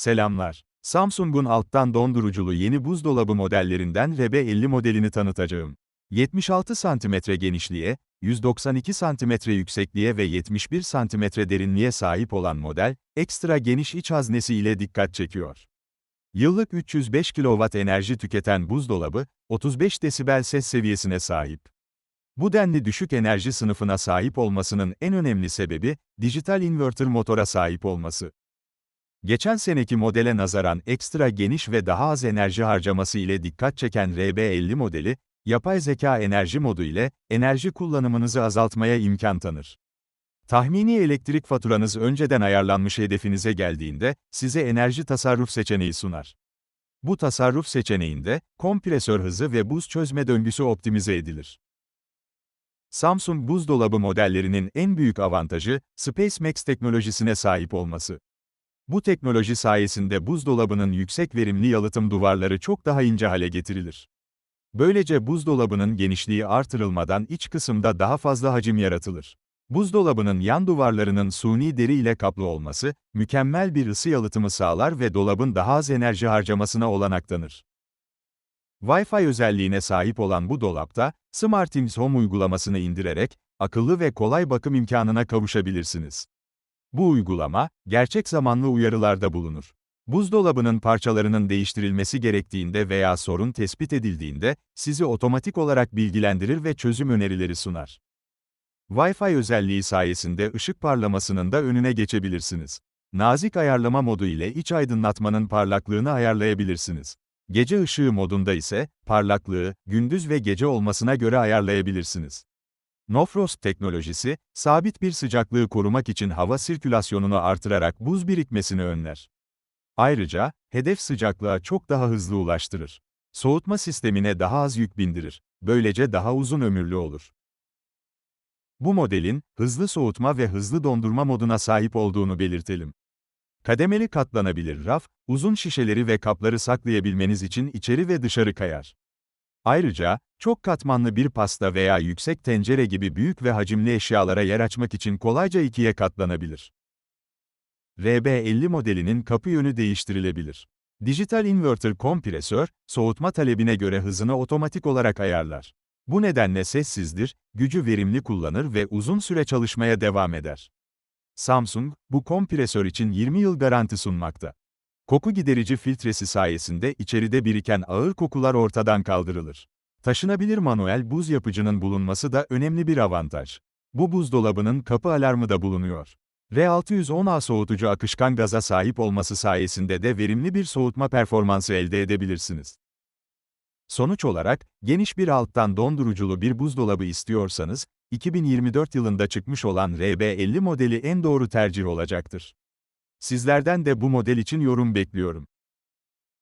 Selamlar. Samsung'un alttan donduruculu yeni buzdolabı modellerinden RB50 modelini tanıtacağım. 76 cm genişliğe, 192 cm yüksekliğe ve 71 cm derinliğe sahip olan model, ekstra geniş iç haznesi ile dikkat çekiyor. Yıllık 305 kW enerji tüketen buzdolabı, 35 desibel ses seviyesine sahip. Bu denli düşük enerji sınıfına sahip olmasının en önemli sebebi, dijital inverter motora sahip olması. Geçen seneki modele nazaran ekstra geniş ve daha az enerji harcaması ile dikkat çeken RB50 modeli, yapay zeka enerji modu ile enerji kullanımınızı azaltmaya imkan tanır. Tahmini elektrik faturanız önceden ayarlanmış hedefinize geldiğinde, size enerji tasarruf seçeneği sunar. Bu tasarruf seçeneğinde, kompresör hızı ve buz çözme döngüsü optimize edilir. Samsung buzdolabı modellerinin en büyük avantajı, SpaceMax teknolojisine sahip olması. Bu teknoloji sayesinde buzdolabının yüksek verimli yalıtım duvarları çok daha ince hale getirilir. Böylece buzdolabının genişliği artırılmadan iç kısımda daha fazla hacim yaratılır. Buzdolabının yan duvarlarının suni deri ile kaplı olması, mükemmel bir ısı yalıtımı sağlar ve dolabın daha az enerji harcamasına olanak tanır. Wi-Fi özelliğine sahip olan bu dolapta, SmartThings Home uygulamasını indirerek, akıllı ve kolay bakım imkanına kavuşabilirsiniz. Bu uygulama, gerçek zamanlı uyarılarda bulunur. Buzdolabının parçalarının değiştirilmesi gerektiğinde veya sorun tespit edildiğinde, sizi otomatik olarak bilgilendirir ve çözüm önerileri sunar. Wi-Fi özelliği sayesinde ışık parlamasının da önüne geçebilirsiniz. Nazik ayarlama modu ile iç aydınlatmanın parlaklığını ayarlayabilirsiniz. Gece ışığı modunda ise, parlaklığı, gündüz ve gece olmasına göre ayarlayabilirsiniz. No Frost teknolojisi, sabit bir sıcaklığı korumak için hava sirkülasyonunu artırarak buz birikmesini önler. Ayrıca, hedef sıcaklığa çok daha hızlı ulaştırır. Soğutma sistemine daha az yük bindirir. Böylece daha uzun ömürlü olur. Bu modelin, hızlı soğutma ve hızlı dondurma moduna sahip olduğunu belirtelim. Kademeli katlanabilir raf, uzun şişeleri ve kapları saklayabilmeniz için içeri ve dışarı kayar. Ayrıca, çok katmanlı bir pasta veya yüksek tencere gibi büyük ve hacimli eşyalara yer açmak için kolayca ikiye katlanabilir. RB50 modelinin kapı yönü değiştirilebilir. Dijital inverter kompresör, soğutma talebine göre hızını otomatik olarak ayarlar. Bu nedenle sessizdir, gücü verimli kullanır ve uzun süre çalışmaya devam eder. Samsung, bu kompresör için 20 yıl garanti sunmakta. Koku giderici filtresi sayesinde içeride biriken ağır kokular ortadan kaldırılır. Taşınabilir manuel buz yapıcının bulunması da önemli bir avantaj. Bu buzdolabının kapı alarmı da bulunuyor. R610A soğutucu akışkan gaza sahip olması sayesinde de verimli bir soğutma performansı elde edebilirsiniz. Sonuç olarak, geniş bir alttan donduruculu bir buzdolabı istiyorsanız, 2024 yılında çıkmış olan RB50 modeli en doğru tercih olacaktır. Sizlerden de bu model için yorum bekliyorum.